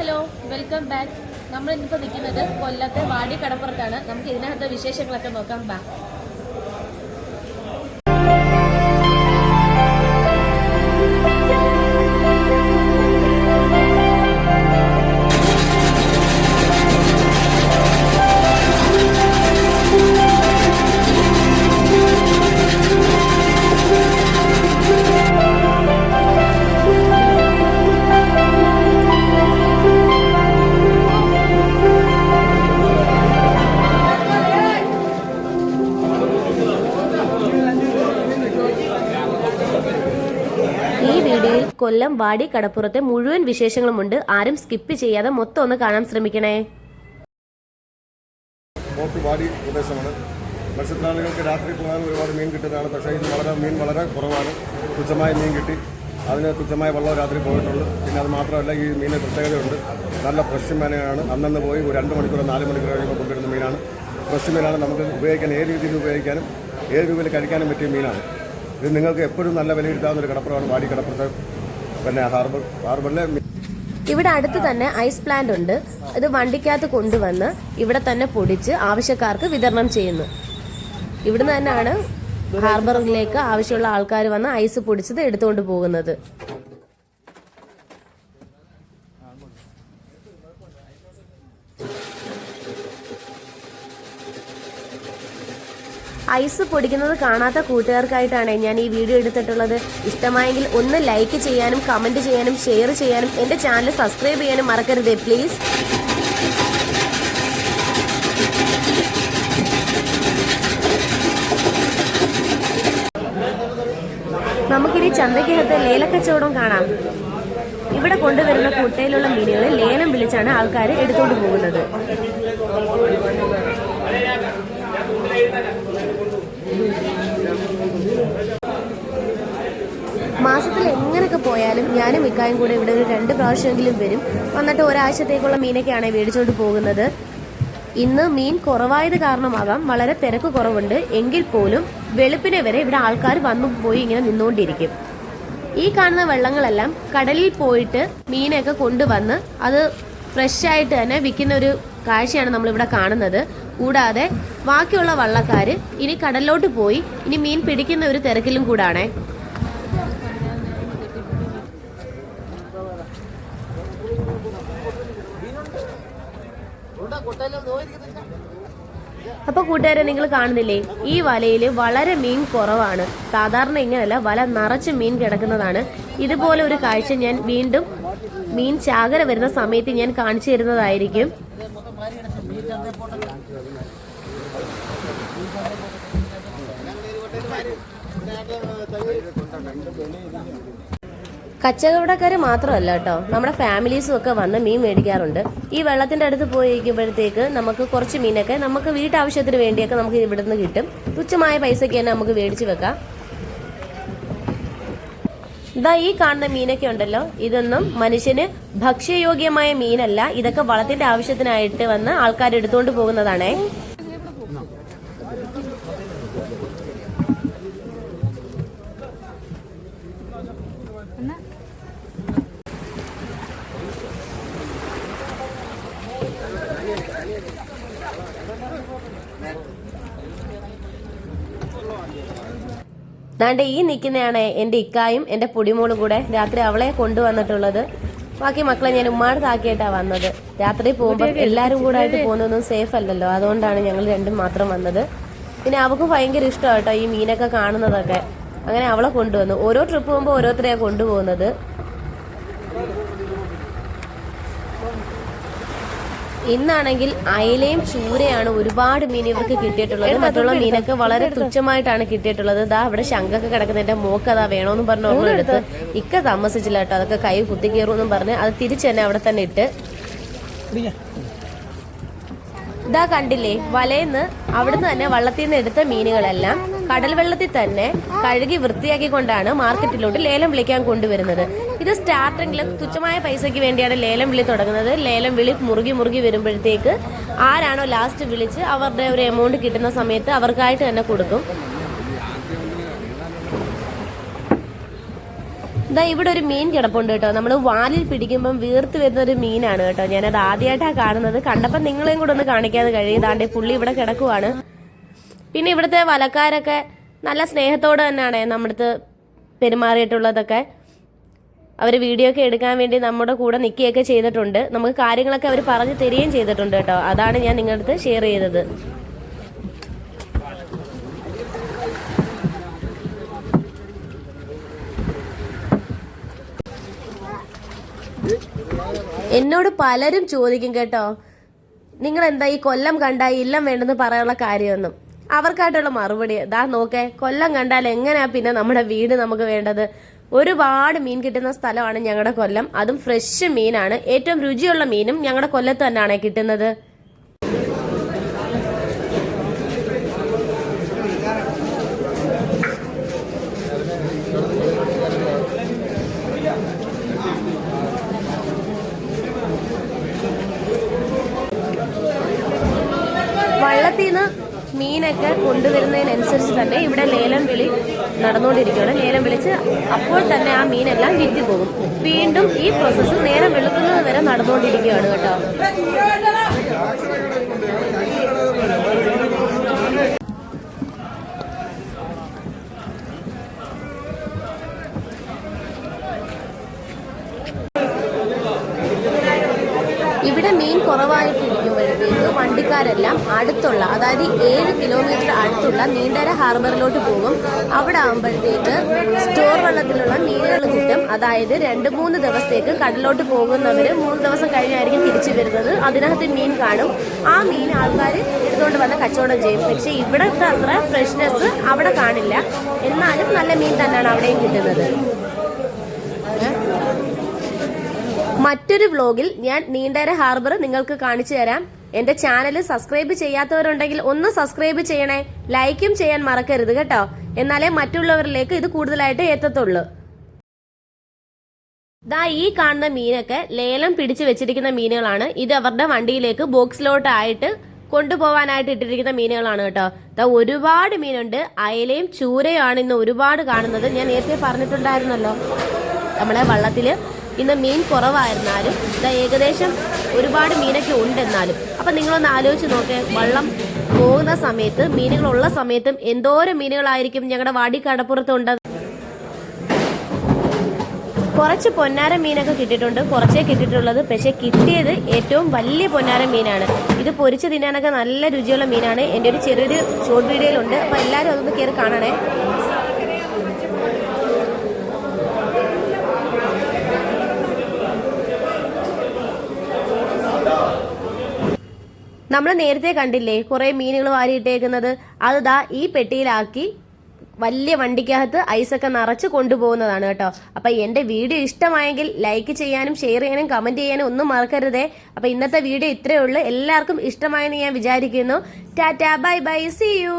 Hello welcome back നമ്മൾ ഇന്നിപ്പോൾ നിൽക്കുന്നത് കൊല്ലത്തെ വാടി കടപ്പുറത്താണ്. നമുക്ക് ഇതിനകത്തെ വിശേഷങ്ങളൊക്കെ നോക്കാം. ബാ. കൊല്ലം വാടി കടപ്പുറത്തെ മുഴുവൻ വിശേഷങ്ങളുമുണ്ട്. ആരും സ്കിപ്പ് ചെയ്യാതെ മൊത്തം ഒന്ന് കാണാൻ ശ്രമിക്കണേ. വാടി പ്രദേശമാണ്. മത്സ്യത്തൊഴിലാളികൾക്ക് രാത്രി പോകാൻ ഒരുപാട് മീൻ കിട്ടുന്നതാണ്. പക്ഷേ ഇത് വളരെ മീൻ വളരെ കുറവാണ്. തുച്ഛമായ മീൻ കിട്ടി. അതിന് തുച്ഛമായ വെള്ളം രാത്രി പോയിട്ടുള്ളൂ. പിന്നെ അത് മാത്രമല്ല ഈ മീനിന് പ്രത്യേകതയുണ്ട്. നല്ല ഫ്രഷ് മീനാണ്. അന്നന്ന് പോയി ഒരു രണ്ട് മണിക്കൂർ നാല് മണിക്കൂർ കഴിയുമ്പോൾ കൊണ്ടുവരുന്ന മീനാണ്. ഫ്രഷ് മീനാണ് നമുക്ക് ഉപയോഗിക്കാൻ ഏത് രീതിയിൽ ഉപയോഗിക്കാനും ഏത് രൂപയിൽ കഴിക്കാനും പറ്റിയ മീനാണ്. ഇത് നിങ്ങൾക്ക് എപ്പോഴും നല്ല വിലയിരുത്താവുന്ന ഒരു കടപ്പുറമാണ് വാടി കടപ്പുറത്തെ ഇവിടെ അടുത്ത് തന്നെ ഐസ് പ്ലാന്റ് ഉണ്ട്. ഇത് വണ്ടിക്കകത്ത് കൊണ്ടുവന്ന് ഇവിടെ തന്നെ പൊടിച്ച് ആവശ്യക്കാർക്ക് വിതരണം ചെയ്യുന്നു. ഇവിടുന്ന് തന്നെയാണ് ഹാർബറിലേക്ക് ആവശ്യമുള്ള ആൾക്കാർ വന്ന് ഐസ് പൊടിച്ചത് എടുത്തുകൊണ്ട് പോകുന്നത്. ഐസ് പൊടിക്കുന്നത് കാണാത്ത കൂട്ടുകാർക്കായിട്ടാണ് ഞാൻ ഈ വീഡിയോ എടുത്തിട്ടുള്ളത്. ഇഷ്ടമായെങ്കിൽ ഒന്ന് ലൈക്ക് ചെയ്യാനും കമന്റ് ചെയ്യാനും ഷെയർ ചെയ്യാനും എന്റെ ചാനൽ സബ്സ്ക്രൈബ് ചെയ്യാനും മറക്കരുതേ പ്ലീസ് നമുക്കിനി ചന്തയ്ക്കകത്ത് ലേലക്കച്ചവടം കാണാം. ഇവിടെ കൊണ്ടുവരുന്ന കുട്ടയിലുള്ള മീനുകളെ ലേലം വിളിച്ചാണ് ആൾക്കാർ എടുത്തുകൊണ്ട് പോകുന്നത്. മാസത്തിൽ എങ്ങനെയൊക്കെ പോയാലും ഞാനും ഇക്കായും കൂടെ ഇവിടെ ഒരു രണ്ട് പ്രാവശ്യമെങ്കിലും വരും. വന്നിട്ട് ഒരാഴ്ചത്തേക്കുള്ള മീനൊക്കെയാണ് മേടിച്ചുകൊണ്ട് പോകുന്നത്. ഇന്ന് മീൻ കുറവായത് കാരണമാകാം. വളരെ തിരക്ക് കുറവുണ്ട്. എങ്കിൽ പോലും വെളുപ്പിനെ വരെ ഇവിടെ ആൾക്കാർ വന്നു പോയി ഇങ്ങനെ നിന്നുകൊണ്ടിരിക്കും. ഈ കാണുന്ന വെള്ളങ്ങളെല്ലാം കടലിൽ പോയിട്ട് മീനൊക്കെ കൊണ്ടുവന്ന് അത് ഫ്രഷ് ആയിട്ട് തന്നെ വിൽക്കുന്ന ഒരു കാഴ്ചയാണ് നമ്മളിവിടെ കാണുന്നത്. കൂടാതെ ബാക്കിയുള്ള വള്ളക്കാർ ഇനി കടലിലോട്ട് പോയി ഇനി മീൻ പിടിക്കുന്ന ഒരു തിരക്കിലും കൂടാണേ. അപ്പൊ കൂട്ടുകാരെ നിങ്ങൾ കാണുന്നില്ലേ? ഈ വലയിൽ വളരെ മീൻ കുറവാണ്. സാധാരണ ഇങ്ങനെയല്ല വല നിറച്ച് മീൻ കിടക്കുന്നതാണ്. ഇതുപോലെ ഒരു കാഴ്ച ഞാൻ വീണ്ടും മീൻ ചാകര വരുന്ന സമയത്ത് ഞാൻ കാണിച്ചു തരുന്നതായിരിക്കും. കച്ചവടക്കാർ മാത്രമല്ല കേട്ടോ നമ്മുടെ ഫാമിലീസും ഒക്കെ വന്ന് മീൻ മേടിക്കാറുണ്ട്. ഈ വെള്ളത്തിന്റെ അടുത്ത് പോയിരിക്കുമ്പോഴത്തേക്ക് നമുക്ക് കുറച്ച് മീനൊക്കെ നമുക്ക് വീട്ടാവശ്യത്തിന് വേണ്ടിയൊക്കെ നമുക്ക് ഇവിടെ നിന്ന് കിട്ടും. തുച്ഛമായ പൈസയ്ക്ക് തന്നെ നമുക്ക് മേടിച്ച് വെക്കാം. ഇതാ ഈ കാണുന്ന മീനൊക്കെ ഉണ്ടല്ലോ ഇതൊന്നും മനുഷ്യന് ഭക്ഷ്യയോഗ്യമായ മീനല്ല. ഇതൊക്കെ വളത്തിന്റെ ആവശ്യത്തിനായിട്ട് വന്ന് ആൾക്കാർ എടുത്തുകൊണ്ട് പോകുന്നതാണേ. ദാണ്ട് ഈ നിൽക്കുന്നതാണ് എന്റെ ഇക്കായും എന്റെ പൊടിമോളും കൂടെ രാത്രി അവളെ കൊണ്ടുവന്നിട്ടുള്ളത്. ബാക്കി മക്കളെ ഞാൻ ഉമ്മാടത്താക്കിയിട്ടാണ് വന്നത്. രാത്രി പോകുമ്പോൾ എല്ലാവരും കൂടെ ആയിട്ട് പോകുന്നതൊന്നും സേഫ് അല്ലല്ലോ. അതുകൊണ്ടാണ് ഞങ്ങൾ രണ്ടും മാത്രം വന്നത്. പിന്നെ അവൾക്ക് ഭയങ്കര ഇഷ്ടമാണ് കേട്ടോ ഈ മീനൊക്കെ കാണുന്നതൊക്കെ. അങ്ങനെ അവളെ കൊണ്ടുവന്നു. ഓരോ ട്രിപ്പ് പോകുമ്പോൾ ഓരോരുത്തരെയാണ് കൊണ്ടുപോകുന്നത്. ഇന്നാണെങ്കിൽ അയലയും ചൂരയാണ് ഒരുപാട് മീൻ ഇവർക്ക് കിട്ടിയിട്ടുള്ളത്. മറ്റുള്ള മീനൊക്കെ വളരെ തുച്ഛമായിട്ടാണ് കിട്ടിയിട്ടുള്ളത്. ദാ അവിടെ ശങ്കൊക്കെ കിടക്കുന്ന എന്റെ മോക്ക് അതാ വേണോന്നും പറഞ്ഞു എടുത്ത് ഇക്ക താമസിച്ചില്ല കേട്ടോ. അതൊക്കെ കൈ കുത്തി കയറുമെന്നും പറഞ്ഞ് അത് തിരിച്ചു തന്നെ അവിടെ തന്നെ ഇട്ട് ഇതാ കണ്ടില്ലേ? വലയിന്ന് അവിടുന്ന് തന്നെ വള്ളത്തിൽ നിന്ന് എടുത്ത മീനുകളെല്ലാം കടൽ വെള്ളത്തിൽ തന്നെ കഴുകി വൃത്തിയാക്കി കൊണ്ടാണ് മാർക്കറ്റിലോട്ട് ലേലം വിളിക്കാൻ കൊണ്ടുവരുന്നത്. ഇത് സ്റ്റാർട്ടിങ്ങിൽ തുച്ഛമായ പൈസയ്ക്ക് വേണ്ടിയാണ് ലേലം വിളി തുടങ്ങുന്നത്. ലേലം വിളി മുറുകി മുറുകി വരുമ്പോഴത്തേക്ക് ആരാണോ ലാസ്റ്റ് വിളിച്ച് അവരുടെ ഒരു എമൗണ്ട് കിട്ടുന്ന സമയത്ത് അവർക്കായിട്ട് തന്നെ കൊടുക്കും. ഇതാ ഇവിടെ ഒരു മീൻ കിടപ്പുണ്ട് കേട്ടോ. നമ്മൾ വാലിൽ പിടിക്കുമ്പം വീർത്ത് വരുന്ന ഒരു മീനാണ് കേട്ടോ. ഞാനത് ആദ്യമായിട്ടാണ് കാണുന്നത്. കണ്ടപ്പോൾ നിങ്ങളെയും കൂടെ ഒന്ന് കാണിക്കാതെ കഴിയും. ദാണ്ടെ പുള്ളി ഇവിടെ കിടക്കുവാണ്. പിന്നെ ഇവിടുത്തെ വലക്കാരൊക്കെ നല്ല സ്നേഹത്തോടെ തന്നെയാണ് നമ്മുടെ അടുത്ത് പെരുമാറിയിട്ടുള്ളതൊക്കെ. അവർ വീഡിയോ ഒക്കെ എടുക്കാൻ വേണ്ടി നമ്മുടെ കൂടെ നിൽക്കുകയൊക്കെ ചെയ്തിട്ടുണ്ട്. നമുക്ക് കാര്യങ്ങളൊക്കെ അവർ പറഞ്ഞു തരികയും ചെയ്തിട്ടുണ്ട് കേട്ടോ. അതാണ് ഞാൻ നിങ്ങളുടെ അടുത്ത് ഷെയർ ചെയ്തത്. എന്നോട് പലരും ചോദിക്കും കേട്ടോ. നിങ്ങൾ എന്താ ഈ കൊല്ലം കണ്ട ഇല്ലം വേണ്ടെന്ന് പറയാനുള്ള കാര്യമൊന്നും? അവർക്കായിട്ടുള്ള മറുപടി. ദാ നോക്കേ കൊല്ലം കണ്ടാൽ എങ്ങനെയാ പിന്നെ നമ്മുടെ വീട് നമുക്ക് വേണ്ടത്? ഒരുപാട് മീൻ കിട്ടുന്ന സ്ഥലമാണ് ഞങ്ങളുടെ കൊല്ലം. അതും ഫ്രഷ് മീനാണ്. ഏറ്റവും രുചിയുള്ള മീനും ഞങ്ങളുടെ കൊല്ലത്ത് തന്നെയാണ് കിട്ടുന്നത്. വള്ളത്തിൽ നിന്ന് മീനൊക്കെ കൊണ്ടുവരുന്നതിനനുസരിച്ച് തന്നെ ഇവിടെ ലേലം വിളി നടന്നുകൊണ്ടിരിക്കുകയാണ്. ലേലം വിളിച്ച് അപ്പോൾ തന്നെ ആ മീനെല്ലാം വിറ്റ് പോകും വീണ്ടും ഈ പ്രോസസ്സ് നേരം വെളുക്കുന്നത് വരെ നടന്നുകൊണ്ടിരിക്കുകയാണ് കേട്ടോ ഇവിടെ മീൻ കുറവായിട്ടിരിക്കുമ്പോഴത്തേക്ക് വണ്ടിക്കാരെല്ലാം അടുത്തുള്ള അതായത് ഏഴ് കിലോമീറ്റർ അടുത്തുള്ള നീണ്ടര ഹാർബറിലോട്ട് പോകും. അവിടെ ആകുമ്പോഴത്തേക്ക് സ്റ്റോർ വെള്ളത്തിലുള്ള മീനുകൾ കിട്ടും. അതായത് രണ്ട് മൂന്ന് ദിവസത്തേക്ക് കടലിലോട്ട് പോകുന്നവർ മൂന്ന് ദിവസം കഴിഞ്ഞായിരിക്കും തിരിച്ചു വരുന്നത്. അതിനകത്ത് മീൻ കാണും. ആ മീൻ ആൾക്കാർ എടുത്തുകൊണ്ട് വന്ന് കച്ചവടം ചെയ്യും. പക്ഷേ ഇവിടുത്തെ അത്ര ഫ്രഷ്നെസ് അവിടെ കാണില്ല. എന്നാലും നല്ല മീൻ തന്നെയാണ് അവിടെയും കിട്ടുന്നത്. മറ്റൊരു വ്ലോഗിൽ ഞാൻ നീണ്ടര ഹാർബർ നിങ്ങൾക്ക് കാണിച്ചു തരാം. എന്റെ ചാനൽ സബ്സ്ക്രൈബ് ചെയ്യാത്തവരുണ്ടെങ്കിൽ ഒന്ന് സബ്സ്ക്രൈബ് ചെയ്യണേ. ലൈക്കും ചെയ്യാൻ മറക്കരുത് കേട്ടോ. എന്നാലേ മറ്റുള്ളവരിലേക്ക് ഇത് കൂടുതലായിട്ട് എത്തത്തുള്ളൂ. ദാ ഈ കാണുന്ന മീനൊക്കെ ലേലം പിടിച്ചു വെച്ചിരിക്കുന്ന മീനുകളാണ്. ഇത് അവരുടെ വണ്ടിയിലേക്ക് ബോക്സിലോട്ടായിട്ട് കൊണ്ടുപോകാനായിട്ട് ഇട്ടിരിക്കുന്ന മീനുകളാണ് കേട്ടോ. ദാ ഒരുപാട് മീനുണ്ട്. അയലയും ചൂരയും ആണ് ഇന്ന് ഒരുപാട് കാണുന്നത്. ഞാൻ നേരത്തെ പറഞ്ഞിട്ടുണ്ടായിരുന്നല്ലോ. നമ്മളെ വള്ളത്തിൽ ഇന്ന് മീൻ കുറവായിരുന്നാലും ഇതാ ഏകദേശം ഒരുപാട് മീനൊക്കെ ഉണ്ടെന്നാലും. അപ്പം നിങ്ങളൊന്ന് ആലോചിച്ച് നോക്കേ. വള്ളം പോകുന്ന സമയത്ത് മീനുകളുള്ള സമയത്തും എന്തോരം മീനുകളായിരിക്കും ഞങ്ങളുടെ വാടി കടപ്പുറത്തുണ്ട് കുറച്ച് പൊന്നാര മീനൊക്കെ കിട്ടിയിട്ടുണ്ട്. കുറച്ചേ കിട്ടിയിട്ടുള്ളത്. പക്ഷേ കിട്ടിയത് ഏറ്റവും വലിയ പൊന്നാര മീനാണ്. ഇത് പൊരിച്ച് തിന്നാനൊക്കെ നല്ല രുചിയുള്ള മീനാണ്. എന്റെ ഒരു ചെറിയൊരു ഷോർട്ട് വീഡിയോയിലുണ്ട് അപ്പോൾ എല്ലാവരും അതൊന്ന് കയറി കാണണേ. നമ്മൾ നേരത്തെ കണ്ടില്ലേ കുറെ മീനുകൾ വാരിയിട്ടേക്കുന്നത്. അത് ദാ ഈ പെട്ടിയിലാക്കി വലിയ വണ്ടിക്കകത്ത് ഐസൊക്കെ നിറച്ച് കൊണ്ടുപോകുന്നതാണ് കേട്ടോ. അപ്പൊ എന്റെ വീഡിയോ ഇഷ്ടമായെങ്കിൽ ലൈക്ക് ചെയ്യാനും ഷെയർ ചെയ്യാനും കമന്റ് ചെയ്യാനും ഒന്നും മറക്കരുതേ. അപ്പൊ ഇന്നത്തെ വീഡിയോ ഇത്രയേ ഉള്ളൂ. എല്ലാവർക്കും ഇഷ്ടമായെന്ന് ഞാൻ വിചാരിക്കുന്നു. Tata bye bye. See you